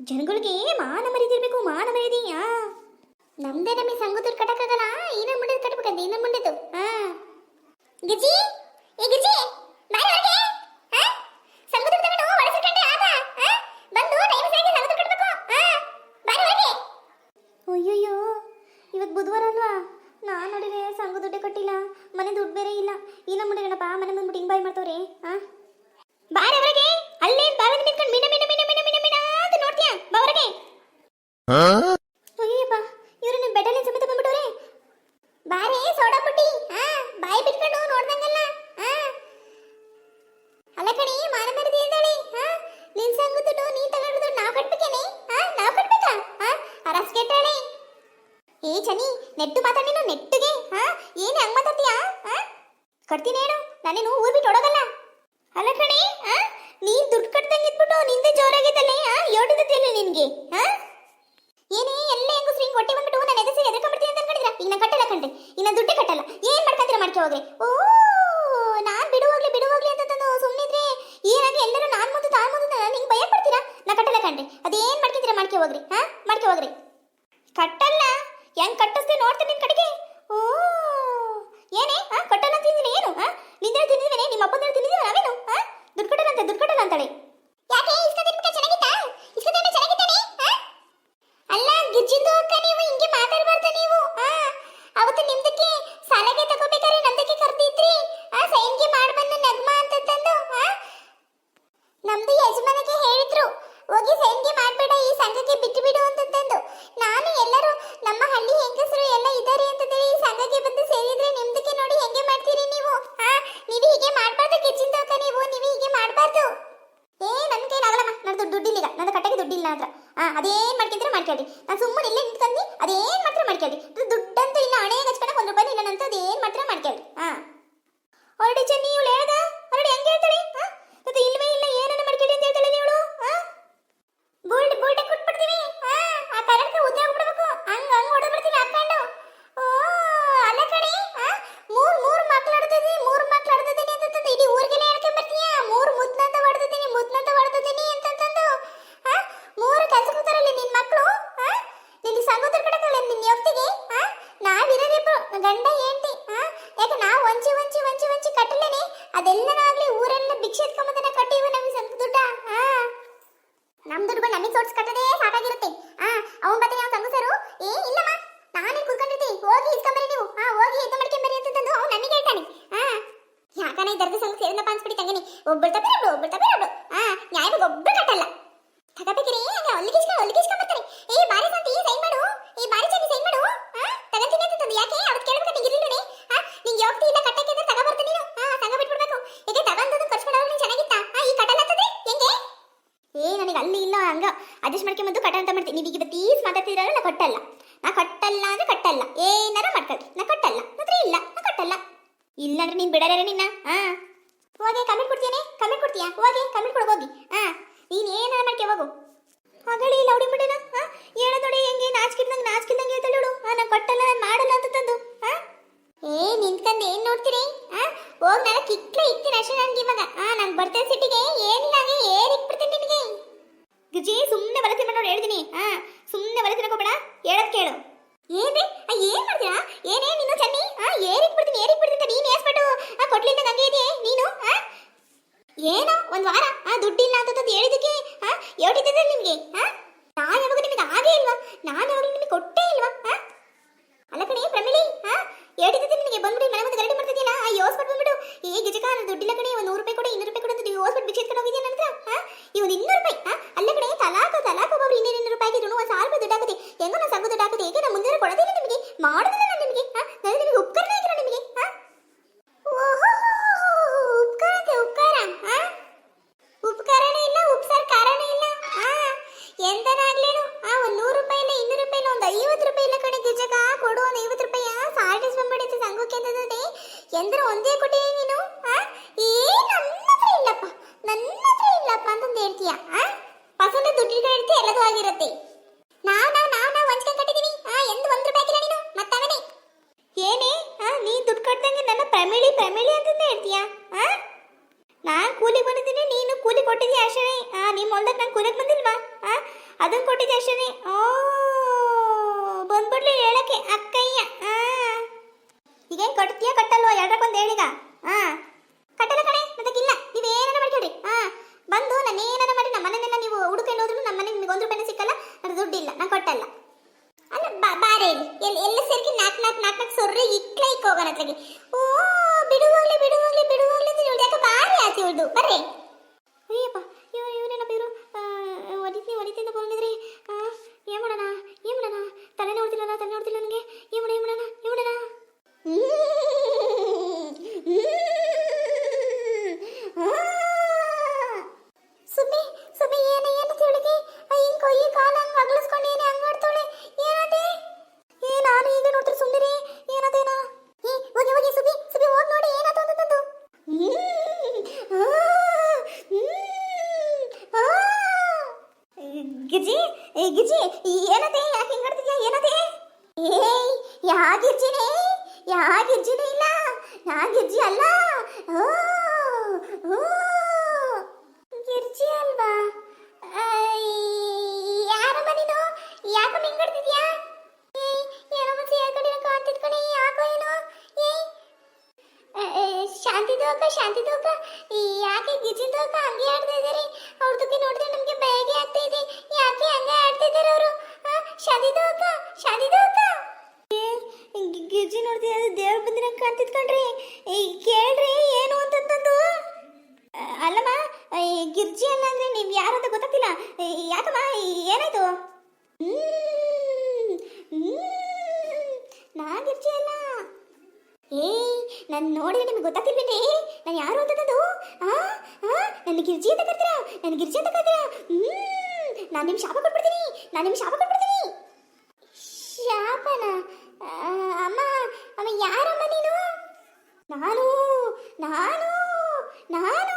ಜನಗಳಿಗೆ ಮಾನ ಮರ್ಯಾದಿರ್ಬೇಕು ಮಾನ ಮರ್ಯಾದೆ ಆ ನಮ್ದೇ ನಮಗೆ ಸಂಗತುರ್ ಕಟ್ಟಕ್ಕಾಗಲ್ಲ ಇನ್ನೊಂದು ಮುಂಡೆ ಕಟ್ಟಬೇಕಂತೆ ಇನ್ನೊಂದು ಮುಂಡೆದು ಹಾ. ಗಿಜಿ ಏ ಗಿಜಿ ಬಾರಿ ಹೊರಗೆ ಹಾ? ಬಂದು ಕಟ್ಟಬೇಕು ಹೊರಗೆ ಅಯ್ಯಯ್ಯೋ ಇವತ್ತು ಬುಧವಾರ ಅಲ್ವಾ? ನಾನು ನೋಡಿದ್ರೆ ಸಂಘ ದುಡ್ಡು ಕಟ್ಟಿಲ್ಲ, ಮನೆ ದುಡ್ಡು ಬೇರೆ ಇಲ್ಲ. ಇಲ್ಲ ಮುಂಡೆಗಣಪ್ಪ ಮನೆ ಬಂದ್ಬಿಟ್ಟು ಹಿಂಗ್ ಬಾಯ್ ಮಾಡ್ತವ್ರೆ, ಹಾ? ಬಾರ ಹೊರಗೆ ಅಲ್ಲೇ ಬಾವಿನ ನಿಂತ್ಕೊಂಡು ಮೀನ ಮೀನ, ಮಿನ ಸಮೇತ ಬಂದ್ಬಿಟ್ಟವ್ರೆ. ಬಾರೆ ಸೋಡಾ ಪುಟ್ಟಿ. ಹಾ ಬಾಯಿ ಬಿಟ್ಕೊಂಡು ನೋಡ್ದಂಗಲ್ಲ. ಹಾ. ಅಲ್ಲ ಕಣಿ ಇದ್ದಾಳೆ. ಹಾ ನಿನ್ ನೀ ನಾವು ಕಟ್ಬೇಕೇನೆ ಹಾ ನಾವು ಕಟ್ಬೇಕಾ? ಹಾ ಅರಸ್ ಕೆಟ್ಟಾಳೆ. ಏ ಚನಿ ನೆಟ್ಟು ನೆಟ್ಟಿಗೆ? ಹಾ ಏನ್ ಹಂಗ್ ಮಾತಾಡ್ತೀಯಾ? ಹಾ? ಕಟ್ತೀನಿ ಹೇಳು ನಾನೇನು ಊರ್ ಬಿಟ್ಟು ಹೊಡೋಗಲ್ಲ ಅಲ್ಲ ಕಣಿ ಹಾ ನೀನ್ ದುಡ್ಡು ಕಟ್ದಂಗೆ ಇದ್ಬಿಟ್ಟು ನಿಂದೆ ಜೋರಾಗಿದ್ದಲ್ಲೇ ಹಾ ಯೋಟಿದಲ್ಲ ನಿನ್ಗೆ ಹಾ ಏನೇ ಎಲ್ಲ ಹೆಂಗಸ್ರು ಹಿಂಗ್ ಹೊಟ್ಟೆ ಬಂದ್ಬಿಟ್ಟು ನಾನು ಎದುರಿಸಿ ಎದ್ಕೊಂಡ್ಬಿಡ್ತೀನಿ ಅಂತ ಅನ್ಕೊಂಡಿದ್ರ ಈಗ ನಾನು ಕಟ್ಟಲ್ಲ ಕಂಡೆ ಈಗ ನಾನು ದುಡ್ಡೇ ಕಟ್ಟಲ್ಲ ಏನ್ ಹೋಗ್ರಿ ಓ, ನಾನ್ ಬಿಡುವಾಗ್ಲಿ ಬಿಡುವಾಗ್ಲಿ ಅಂತ ತಂದು ಸುಮ್ಮನಿದ್ರೆ ಏನಾಗಿ ಎಲ್ಲರೂ ನಾನ್ ಮುಂದೆ, ತಾನ್ ಮುಂದೆ ನಾನು ಹಿಂಗ್ ಭಯ ಪಡ್ತೀರಾ? ನಾ ಕಟ್ಟಲ್ಲ ಕಣ್ರಿ. ಅದೇನ್ ಮಾಡ್ಕಿದ್ರೆ ಮಾಡ್ಕೆ ಹೋಗ್ರಿ. ಹಾ? ಮಾಡ್ಕೆ ಹೋಗ್ರಿ. ಕಟ್ಟಲ್ಲ. ಹೆಂಗ್ ಕಟ್ಟಿಸ್ದೆ ನೋಡ್ತೀನಿ ನಿನ್ ಕಡೆಗೆ. ಓ, ಏನೇ? ಹಾ, ಕಟ್ಟಲ್ಲ ಅಂತಿದ್ದೀನಿ ಏನು? ಹಾ? ನಿಂದ್ರೆ ತಿಂದಿದ್ದೇನೆ ನಿಮ್ಮ ಅಪ್ಪನ ತಿಂದಿದ್ದೀವ ನಾವೇನು? ಹಾ? ದುಡ್ಡು ಕಟ್ಟಲ್ಲ ಅಂತ, ದುಡ್ಡು ಕಟ್ಟಲ್ಲ ಅಂತಾಳೆ ಯಾಕೆ ಇಸ್ಕ ತಿನ್ಬಿಟ್ಟ ಚೆನ್ನಾಗಿತ್ತಾ ಇಸ್ಕ ತಿನ್ಬಿಟ್ಟ ಚೆನ್ನಾಗಿತ್ತಾನೆ ಹಾ ಅಲ್ಲ ಗಿಜ್ಜಿಂದು ಅಕ್ಕ ನೀವು ಹಿಂಗೆ ಮಾತಾಡಬಾರ್ದು ನೀವು ಆ ಅವತ್ತು ನಿಮ್ದಕ್ಕೆ ಸಾಲಗೆ ತಗೋಬೇಕಾದ್ರೆ ನಮ್ದಕ್ಕೆ ಕರ್ದಿದ್ರಿ ಆ ಸೈನ್ಗೆ ಮಾಡಿ ಬಂದು ನಗ್ಮ ಅಂತ ತಂದು ಆ ನಮ್ದು ಯಜಮಾನಿಗೆ ಹೇಳಿದ್ರು ಹೋಗಿ ಸೈನ್ಗೆ ಮಾಡ್ಬೇಡ ಈ ಸಂಘಕ್ಕೆ ಬಿಟ್ಟು ಬಿಡು ಅಂತ ತಂದು ನಾನು ಎಲ್ಲರೂ ನಮ್ಮ ಹಳ್ಳಿ ಹೆಂಗಸರು ಎಲ್ಲ ಇದ್ದಾರೆ ಅಂತಂದೇಳಿ ಈ ಸಂಘಕ್ಕೆ ಬಂದು ಸೇರಿದ್ರೆ ನಿಮ್ದಕ್ಕೆ ನೋಡಿ ಹೆಂಗೆ ಮಾಡ್ತೀರಿ ನೀವು ಆ ನೀವು ಹೀಗೆ ಮಾಡಬಾರ್ದು ಗಿಜ್ಜಿಂದು ಅಕ್ಕ ನೀವು ನೀವು ಹೀಗೆ ಮಾಡಬಾರ್ದು ಏ ನನ್ನ ಕೈಲಾಗಲ್ಲಮ್ಮ ನನ್ನ ದುಡ್ಡಿಲ್ಲ ಈಗ ನನ್ನ ಕಟ್ಟಕ್ಕೆ ಅದೇನು ಮಾಡ್ಕೊಂತೀರ ಮಾಡ್ಕೊಳ್ಳಿ ನಾನು ಸುಮ್ಮನೆ ಇಲ್ಲೇ ನಿಂತ್ಕೊಂಡು ಅದೇನ್ ಮಾತ್ರ ಮಾಡ್ಕೊಳ್ರಿ. ದುಡ್ಡಂತೂ ಗಂಡ ಹೆಂಡತಿ ಹಾ ಯಾಕೆ ನಾವು ವಂಚಿ ವಂಚಿ ವಂಚಿ ವಂಚಿ ಕಟ್ಟಲೇನೆ ಅದೆಲ್ಲನಾಗ್ಲಿ ಊರೆಲ್ಲ ಭಿಕ್ಷೆ ಎತ್ಕೊಂಬಂದನ ಕಟ್ಟಿವ ನಮಗೆ ಸ್ವಲ್ಪ ದುಡ್ಡ ಹಾ ನಮ್ ದುಡ್ಡು ಬಂದು ನಮಗೆ ಸೋಟ್ಸ್ ಕಟ್ಟದೇ ಸಾಕಾಗಿರುತ್ತೆ ಆ ಅವನ್ ಬರ್ತೀನಿ ಅವ್ನ ಸಂಗಸರು ಏ ಇಲ್ಲಮ್ಮ ನಾನೇ ಕೂತ್ಕೊಂಡಿರ್ತೀನಿ ಹೋಗಿ ಇಸ್ಕೊಂಬರಿ ನೀವು ಹಾ ಹೋಗಿ ಎದ್ದು ಮಾಡ್ಕೊಂಬರಿ ಅಂತಂದು ಅವ್ನು ನನಗೆ ಹೇಳ್ತಾನೆ ಹಾ ಯಾಕನ ಈ ದರ್ಗ ಸಂಘ ಸೇರಿದಪ್ಪ ಅನ್ಸ್ಬಿಡಿ ತಂಗಿನಿ ಒಬ್ಬಳು ತಪ್ಪಿರಬ್ಳು ಒಬ್ಬಳು ತಪ್ಪಿರಬ್ಳು ನನಗೆ ಅಲ್ಲಿ ಇಲ್ಲ ಹಂಗ ಅಡ್ಜಸ್ಟ್ ಮಾಡ್ಕೊಂಬಂದು ಕಟ್ಟ ಅಂತ ಮಾಡ್ತೀನಿ. ನೀವು ಈಗ ತೀಸ್ ಮಾತಾಡ್ತಿದ್ರಲ್ಲ ನಾ ಕಟ್ಟಲ್ಲ. ನಾ ಕಟ್ಟಲ್ಲ ಅಂದ್ರೆ ಕಟ್ಟಲ್ಲ. ಏನಾರ ಮಾಡ್ಕೊಳ್ರಿ ನಾ ಕಟ್ಟಲ್ಲ ಮಾತ್ರ ಇಲ್ಲ. ನಾ ಕಟ್ಟಲ್ಲ. ಇಲ್ಲ ಅಂದ್ರೆ ನೀನ್ ಬಿಡಲ್ಲ ನಿನ್ನ? ಹಾ ಹೋಗಿ ಕಮೆಂಟ್ ಕೊಡ್ತೀಯನೆ? ಕಮೆಂಟ್ ಕೊಡ್ತೀಯಾ? ಹೋಗಿ ಕಮೆಂಟ್ ಕೊಡು, ಹೋಗಿ. ಹಾ ನೀನ್ ಏನಾರ ಮಾಡ್ಕೆ, ಹೋಗು. ಮಗಳಿ ಲೌಡಿ ಮುಡಿನ ಹಾ ಹೇಳದೊಡೆ ಹೆಂಗೆ ನಾಚ್ಕಿಡ್ದಂಗೆ ನಾಚ್ಕಿಡ್ದಂಗೆ ಹೇಳ್ತಾಳೆ ನೋಡು. ಹಾ ನಾ ಕಟ್ಟಲ್ಲ, ನಾನ್ ಮಾಡಲ್ಲ ಅಂತ ತಂದು. ಹಾ ಏ ನಿಂತ್ಕಂದು ಏನ್ ನೋಡ್ತೀರಿ? ಹಾ ಹೋಗ್ ನಾನು ಕಿಕ್ಲೆ ಇಕ್ತೀನಿ ಅಷ್ಟೇ ನನ್ಗೆ ಇವಾಗ ಆ ನಂಗೆ ಬರ್ತೇನೆ ಸಿಟಿಗೆ ಏನಿಲ್ಲ ಹಂಗೆ ಏರ್ ಇಕ್ಬಿಡ್ತೀನಿ ನಿನಗೆ ಗುಜಿ ಸುಮ್ಮನೆ ಬಲ ತಿನ್ನ ನೋಡಿ ಹೇಳ್ತೀನಿ ಆ ಸುಮ್ಮನೆ ಬಲ ತಿನ್ನಕೋಬೇಡ ಹೇಳದ್ ಕೇಳು ಏನ್ರಿ ಆ ಏನ್ ಮಾಡ್ತೀರಾ ಏನೇ ನೀನು ಚನ್ನಿ ಆ ಏರ್ ಇಕ್ಬಿಡ್ತೀನಿ ಏರ್ ಇಕ್ಬಿಡ್ತೀನಿ ಅಂತ ನೀನ್ ಏಸ್ಬಿಟ್ಟು ಆ ಕೊಟ್ಲಿಂದ ಹಂಗೆ ಇದೆಯೇ ನೀನು ಆ ಏನೋ, ಒಂದ್ ವಾರ, ಆ, ದುಡ್ಡಿಲ್ಲ ಅಂತದ್ದು ಹೇಳಿದಕ್ಕೆ ಆ ಹೇಳಿದ್ದೆ ನಿಮಗೆ, ಆ? ನಾನು ಯಾವಾಗ ನಿಮಗೆ ಆಗೇ ಇಲ್ವಾ? ನಾನು ಯಾವಾಗ ನಿಮಗೆ ಕೊಟ್ಟೇ ಇಲ್ವಾ, ಆ? ಅಲ್ಲ ಕಣೆ, ಪ್ರಮಿಳಿ ಹಾ ಹೇಳಿದ್ದೆ ನಿಮಗೆ ಬಂದ್ಬಿಟ್ಟು ಮನೆ ಮುಂದೆ ಗರಡಿ ಮಾಡ್ತಿದ್ಯಲ್ಲ ಆ ಯೋಸ್ಬಿಟ್ಟು ಬಂದ್ಬಿಟ್ಟು ಈ ಗಿಜಕ ದುಡ್ಡಿಲ್ಲ ಕಣೆ, ಒಂದು ನೂರು ರೂಪಾಯಿ ಕೊಡು, ಇನ್ನೂರು ರೂಪಾಯಿ ಕೊಡು ಅಂತ ನೀವು ಯೋಸ್ಬಿಟ್ಟು ಬಿಚ್ಚಿ ಹೋಗಿದ್ದೀಯ ನನ್ನ ಹತ್ರ ಹಾ ಈ ಇನ್ನೂರು ರೂಪಾಯಿ ಹಾ ಎಂದ್ರೆ ಒಂದೇ ಕೊಟ್ಟೆ ನೀನು ಹಾ ಏ ನನ್ನ ಹತ್ರ ಇಲ್ಲಪ್ಪ ನನ್ನ ಹತ್ರ ಇಲ್ಲಪ್ಪ ಅಂತಂದು ಹೇಳ್ತೀಯ ಪಸಂದ ದುಡ್ಡಿನ ಇರುತ್ತೆ ಎಲ್ಲದೂ ಆಗಿರುತ್ತೆ. ನಾವ್ ನಾವ್ ನಾವ್ ನಾವ್ ಹಂಚ್ಕೊಂಡ್ ಕಟ್ಟಿದೀನಿ ಆ? ಎಂದು ಒಂದ್ ರೂಪಾಯಿ ಹಾಕಿಲ್ಲ ನೀನು ಮತ್ತಾಗನೆ ಏನೇ, ಆ? ನೀ ದುಡ್ಡು ಕಟ್ಟದಂಗೆ ನನ್ನ ಪ್ರಮಿಳಿ ಪ್ರಮಿಳಿ ಅಂತಂದೇ ಹೇಳ್ತೀಯಾ ನಾನ್ ಕೂಲಿ ಬಂದಿದ್ದೀನಿ, ನೀನು ಕೂಲಿ ಕೊಟ್ಟಿದ್ಯಾ ಅಷ್ಟೇ ನಿಮ್ಮ ಹೊಲ್ದಾಗ ನಾನು ಕೂಲಿಗೆ ಬಂದಿಲ್ವಾ ಅದನ್ನ ಕೊಟ್ಟಿದ್ದೆ ಅಷ್ಟೇ ಓ ಈಗೇನ್ ಕಟ್ತೀಯ ಕಟ್ಟಲ್ವಾ? ಎರಡಕ್ಕೊಂದು ಹೇಳೀಗ ಹಾ ಕಟ್ಟಲ್ಲ ಕಣೆ ಮತ್ತಕ್ಕಿಲ್ಲ ನೀವೇನಾರ ಮಾಡ್ಕೊಡಿ ಹಾ ಬಂದು ನಾನು ಏನಾರ ಮಾಡಿ ನಮ್ಮ ಮನೆಯನ್ನೆಲ್ಲ ನೀವು ಹುಡುಕೊಂಡು ಹೋದ್ರು ನಮ್ಮ ಮನೆ ನಿಮಗೆ ಒಂದು ರೂಪಾಯಿನೂ ಸಿಕ್ಕಲ್ಲ ನನಗೆ ದುಡ್ಡಿಲ್ಲ ನಾನು ಕೊಟ್ಟಲ್ಲ ಅಲ್ಲ ಬಾ- ಬಾರೆ ಇಲ್ಲಿ ಎಲ್ಲಿ ಎಲ್ಲ ಸೇರ್ಕಿ ನಾಲ್ಕು ನಾಲ್ಕು ನಾಲ್ಕು ನಾಲ್ಕು ಸೊರ್ರೆ ಇಕ್ಲ ಇಕ್ಕ ಹೋಗೋಣ ಅತ್ಲಾಗೆ ಓ ಬಿಡುವಾಗ್ಲಿ ಬಿಡುವಾಗ್ಲಿ ಬಿಡುವಾಗ್ಲಿ ಅಂತ ಇವಳು ಯಾಕೆ ಬಾರಿ ಆತಿ ಇವಳ್ದು ಬರ್ರಿ ಅಯ್ಯಪ್ಪ ಇವ ಇವನೇನಪ್ಪ ಇವರು ಹೊಡಿತೀನಿ ಹೊಡಿತೀನಿ ಅಂತ ಬಂದಿದ್ರಿ ಏನ್ ಮಾಡೋಣ ಏನ್ ಮಾಡೋಣ ತಲೆ ನೋಡ್ತಿಲ್ಲ ತಲೆ ನೋಡ್ತಿಲ್ಲ ನನಗೆ ಏನ್ ಮಾಡೋಣ ಏನ್ ಮಾಡೋಣ ಏನ್ ಮಾಡೋಣ ಸುಮ್ಮಿ ಸುಮ್ಮಿ ಏನ ಏನು ತಿಳುಗೆ ಹಿಂಗ್ ಕೊಯ್ಯಿ ಕಾಲ ಹಂಗ್ ಅಗಲಿಸ್ಕೊಂಡು ಏನೇ ಹಂಗ್ ಮಾಡ್ತಾಳೆ ಏನದೆ ಏ ನಾನು ಈಗ ನೋಡ್ತಾರೆ ಸುಮ್ಮನೆ ಏನದೇನೋ ಏ ಹೋಗಿ ಹೋಗಿ ಸುಬ್ಬಿ ಸುಬ್ಬಿ ಹೋಗಿ ನೋಡಿ ಏನಾಯ್ತು ಅಂತಂದು ಗಿರ್ಜಿ ಏ ಗಿರ್ಜಿ ಏನದೆ ಯಾಕೆ ಹಿಂಗ್ ಮಾಡ್ತಿದ್ಯಾ ಏನದೆ ಏಯ್ ಯಾ ಗಿರ್ಜಿನೇ ಯಾ ಗಿರ್ಜಿನೇ ಇಲ್ಲ ಯಾ ಗಿರ್ಜಿ ಅಲ್ಲ ನಾ ಗಿರ್ಜಿ ಅಲ್ಲ ಏಯ್ ನಾನು ನೋಡಿದ್ರೆ ನಿಮಗೆ ಗೊತ್ತಾಗ್ತಿಲ್ವೇನ್ರಿ ನಾನು ಯಾರು ಅಂತದ್ದು ಆ ಆ ನನ್ನ ಗಿರ್ಜಿ ಅಂತ ಕರ್ತೀರಾ ನನ್ನ ಗಿರ್ಜಿ ಅಂತ ಕರ್ತೀರಾ ಹ್ಮ್ ನಾನು ನಿಮ್ಗೆ ಶಾಪ ಕೊಟ್ಬಿಡ್ತೀನಿ. ನಾನು ನಿಮ್ಗೆ ಶಾಪ ಕೊಟ್ಬಿಡ್ತೀನಿ. ಶಾಪನ? ಆ, ಅಮ್ಮ ಅಮ್ಮ ಯಾರಮ್ಮ ನೀನು? ನಾನು ನಾನು ನಾನು.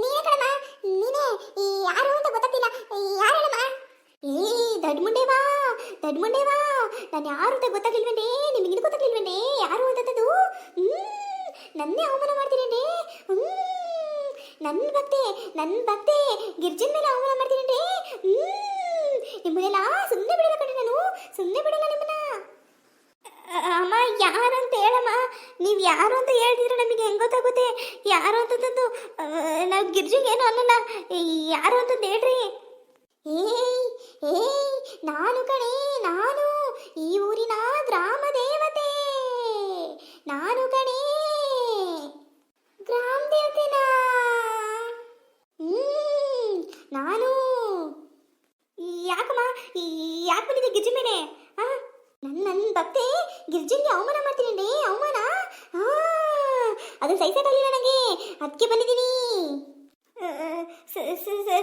ನೀನೇ ಕಣಮ್ಮ ನೀನೇ. ಈ ಯಾರು ಅಂತ ಗೊತ್ತಾಗ್ತಿಲ್ಲ. ಈ ಯಾರು ಹೇಳಮ್ಮ? ಏ ದೊಡ್ಡ ಮುಂಡೆವಾ ದೊಡ್ಡ ಮುಂಡೆವಾ ನಾನು ಯಾರು ಅಂತ ಗೊತ್ತಾಗಿಲ್ವೇನೆ ಇದು ಗೊತ್ತಾಗ್ಲಿಲ್ವೇನೆ ಯಾರು ಅಂತದ್ದು ನನ್ನೇ ಅವಮಾನ ಮಾಡ್ತೀನಿ ಹ್ಮ್ ನನ್ನ ಭಕ್ತೆ ನನ್ನ ಭಕ್ತೆ, ಗಿರ್ಜನ್ ಮೇಲೆ ಅವಮಾನ ಮಾಡ್ತೀನೇನೆ ಹ್ಮ್, ನಿಮ್ಮನ್ನೆಲ್ಲ ಸುಮ್ಮನೆ ಬಿಡಲ್ಲ ಕಣೆ ನಾನು. ಸುಮ್ಮನೆ ಬಿಡಲ್ಲ ನಿಮ್ಮನ್ನ. ಅಮ್ಮ ಯಾರು ಅಂತ ಹೇಳಮ್ಮ? ನೀವು ಯಾರು ಅಂತ ಹೇಳ್ತಿದ್ರೆ ನಮಗೆ ಹೆಂಗ್ ಗೊತ್ತಾಗುತ್ತೆ? ಯಾರು ಅಂತದ್ದು ನಾವು ಗಿರ್ಜಿಗೆ ಏನು ಅನ್ನಲ್ಲ. ಯಾರು ಅಂತಂದು ಹೇಳ್ರಿ ಏಯ್ ಏಯ್ ನಾನು ಕಣೆ ನಾನು ಈ ಊರಿನ ಗ್ರಾಮ ದೇವತೆ ನಾನು ಕಣೆ ಗ್ರಾಮ ದೇವತೆನಾ ಹ್ಮ್ ನಾನು ಯಾಕಮ್ಮ ಯಾಕೆ ಬಂದಿದೆ ಗಿರ್ಜಿ ಮೇಲೆ ಆ ನನ್ನ ನನ್ನ ಭಕ್ತೆ ಗಿರ್ಜಿನ್ಗೆ ಅವಮಾನ ಮಾಡ್ತೀನಿ ಅವಮಾನ? ಅದು ಸಹಿಸಕ್ಕಾಗಲಿಲ್ಲ ನನಗೆ ಅದಕ್ಕೆ ಬಂದಿದ್ದೀನಿ.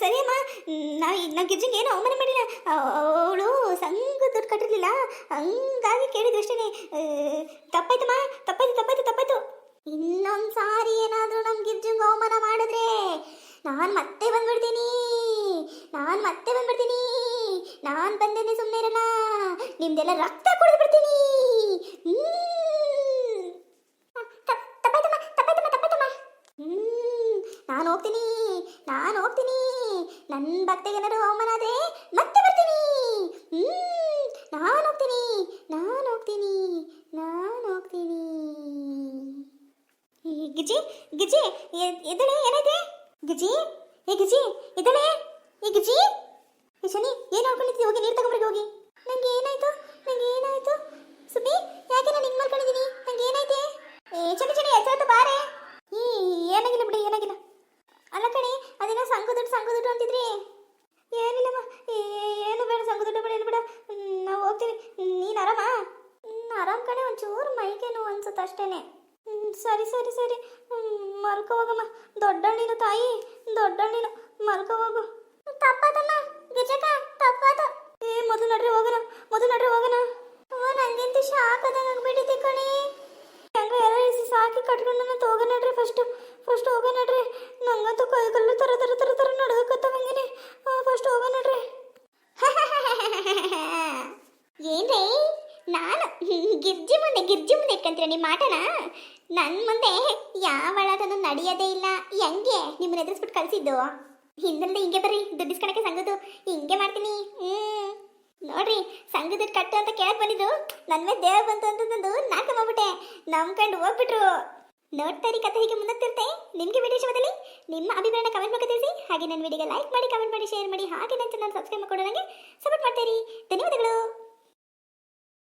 ಸರಿ ಅಮ್ಮ. ನಾವು ಗಿರ್ಜಿಂಗೆ ಏನು ಅವಮಾನ ಮಾಡಿಲ್ಲ. ಅವಳು ಸಂಘ ದುಡ್ಡು ಕಟ್ಟಿರ್ಲಿಲ್ಲ. ಹಂಗಾಗಿ ಕೇಳಿದ್ರು ಅಷ್ಟೇ ತಪ್ಪಾಯ್ತಮ್ಮ. ತಪ್ಪಾಯ್ತು ತಪ್ಪಾಯ್ತು ತಪ್ಪಾಯ್ತು. ಇನ್ನೊಂದು ಸಾರಿ ಏನಾದರೂ ನಮ್ಮ ಗಿರ್ಜಂಗೆ ಅವಮಾನ ಮಾಡಿದ್ರೆ ನಾನು ಮತ್ತೆ ಬಂದ್ಬಿಡ್ತೀನಿ. ನಾನು ಮತ್ತೆ ಬಂದ್ಬಿಡ್ತೀನಿ. ನಾನು ಬಂದೇನೆ ಸುಮ್ಮನೆ ಇರಲ್ಲ. ನಿಮ್ದೆಲ್ಲ ರಕ್ತ ಕುಡಿದು ಬಿಡ್ತೀನಿ. ನಾನು ಹೋಗ್ತೀನಿ ನಾನು ಹೋಗ್ತೀನಿ. ನನ್ನ ಭಕ್ತಿಗೆ ಏನಾದ್ರು ಅವಮಾನ ಮತ್ತೆ ಬರ್ತೀನಿ. ನಾನು ಹೋಗ್ತೀನಿ ನಾನು ಹೋಗ್ತೀನಿ ನಾನು ಹೋಗ್ತೀನಿ. ಗಿಜಿ ಗಿಜಿ ಎ- ಎದ್ದೇಳೆ ಏನೈತೆ ಗಿಜಿ ಏ ಗಿಜಿ ಎದ್ದೇಳೆ ಈ ಗಿಜಿ ಶನಿ ಏನು ನೋಡ್ಕೊಂಡಿದ್ದೀವಿ ಹೋಗಿ ನೀರು ತಗೊಂಡ್ರಿಗೆ ಹೋಗಿ. ನಂಗೆ ಏನಾಯ್ತು? ನಂಗೆ ಏನಾಯ್ತು? ಸುಬ್ಬಿ, ಯಾಕೆ ನಾನು ಹಿಂಗೆ ಮಾಡ್ಕೊಂಡಿದ್ದೀನಿ? ನಂಗೆ ಏನಾಯ್ತೆ? ಏ, ಚಳಿ ಚಳಿ ಎಚ್ಚಾಯ್ತು ಬಾರೆ. ಈ, ಏನಾಗಿಲ್ಲ ಬಿಡಿ, ಏನಾಗಿಲ್ಲ. ಅಲ್ಲ ಕಣಿ, ಅದೇನೋ ಸಂಘ ದುಡ್ಡು ಸಂಘ ದುಡ್ಡು ಅಂತಿದ್ರಿ. ಏನಿಲ್ಲಮ್ಮ ಏನು ಬೇಡ, ಸಂಘ ದುಡ್ಡು ಬೇಡ, ಏನು ಬೇಡ. ನಾವು ಹೋಗ್ತೀವಿ. ನೀನು ಆರಾಮ? ಆರಾಮ್ ಕಣೆ, ಒಂಚೂರು ಮೈಗೆ ನೋವು ಅನ್ಸುತ್ತೆ ಅಷ್ಟೇನೆ. ಸರಿ ಸರಿ ಸರಿ. ಮಲ್ಕೋ ಹೋಗಮ್ಮ. ದೊಡ್ಡಣ್ಣಿನು ತಾಯಿ, ದೊಡ್ಡಣ್ಣಿನು ಮಲ್ಕೋ ಹೋಗು. ತಪ್ಪಾತಮ್ಮ ಗಿಜಕ ತಪ್ಪಾತ. ಏ ಮೊದಲು ನಡ್ರಿ ಹೋಗೋಣ ಮೊದಲು ನಡ್ರಿ ಹೋಗೋಣ. ಓ, ನಂಗೆಂತ ಶಾಕ್ ಆದಂಗೆ ಆಗ್ಬಿಟ್ಟಿದೆ ಕಣಿ. ಹೆಂಗ ಎಲ್ಲ ಸಾಕಿ ಕಟ್ಕೊಂಡು ನಾನು ಹೋಗ ನಡ್ರಿ ಫಸ್ಟ್ ಫಸ್ಟ್ ಹೋಗ ನಡ್ರಿ. ನಂಗಂತೂ ಕೈಗಲ್ಲು ತರ ತರ ತರ ತರ ನಡ್ಕತ್ತವ ಹಂಗೇನೆ. ಫಸ್ಟ್ ಹೋಗ ನಡ್ರಿ. ಏನ್ರಿ, ನಾನು ಗಿರ್ಜಿ ಮುಂದೆ ಗಿರ್ಜಿ ಮುಂದೆ ಇಟ್ಕೊಂತೀರ ನಿಮ್ಮ ಆಟನ ನನ್ನ ಮುಂದೆ ಯಾವಳದನ್ನು ನಡೆಯೋದೇ ಇಲ್ಲ. ಹೆಂಗೆ ನಿಮ್ಮನ್ನ ಎದುರಿಸ್ಬಿಟ್ಟು ಕಳಿಸಿದ್ದು? ಹಿಂದೆ ಹಿಂಗೆ ಬರ್ರಿ, ದುಡ್ಡು ಇಸ್ಕೊಳಕ್ಕೆ ಸಂಘದ್ದು. ಹಿಂಗೆ ಮಾಡ್ತೀನಿ. ಹ್ಮ್. ನೋಡ್ರಿ ಸಂಘದ ಕಟ್ಟು ಅಂತ ಕೇಳಕ್ ಬಂದಿದ್ದು. ನನ್ ಮೇಲೆ ದೇವ ಬಂತು ಅಂತಂದು ನಾಕ ಮಾಡ್ಬಿಟ್ಟೆ. ನಂಬ್ಕೊಂಡು ಹೋಗ್ಬಿಟ್ರು. ನೋಡ್ತಾರಿ ಕಥೆ ಹೀಗೆ ಮುಂದುತ್ತಿರುತ್ತೆ ನಿಮ್ಗೆ ವಿಡಿಯೋ ಇಷ್ಟವಾದಲ್ಲಿ ನಿಮ್ಮ ಅಭಿಪ್ರಾಯನ ಕಮೆಂಟ್ ಮೂಲಕ ತಿಳಿಸಿ. ಹಾಗೆ ನನ್ನ ವಿಡಿಯೋಗೆ ಲೈಕ್ ಮಾಡಿ ಕಮೆಂಟ್ ಮಾಡಿ ಶೇರ್ ಮಾಡಿ. ಹಾಗೆ ನನ್ನ ಚಾನಲ್ ಸಬ್ಸ್ಕ್ರೈಬ್ ಮಾಡ್ಕೊಂಡು ನನಗೆ ಸಪೋರ್ಟ್ ಮಾಡ್ತೀರಿ ಧನ್ಯವಾದಗಳು.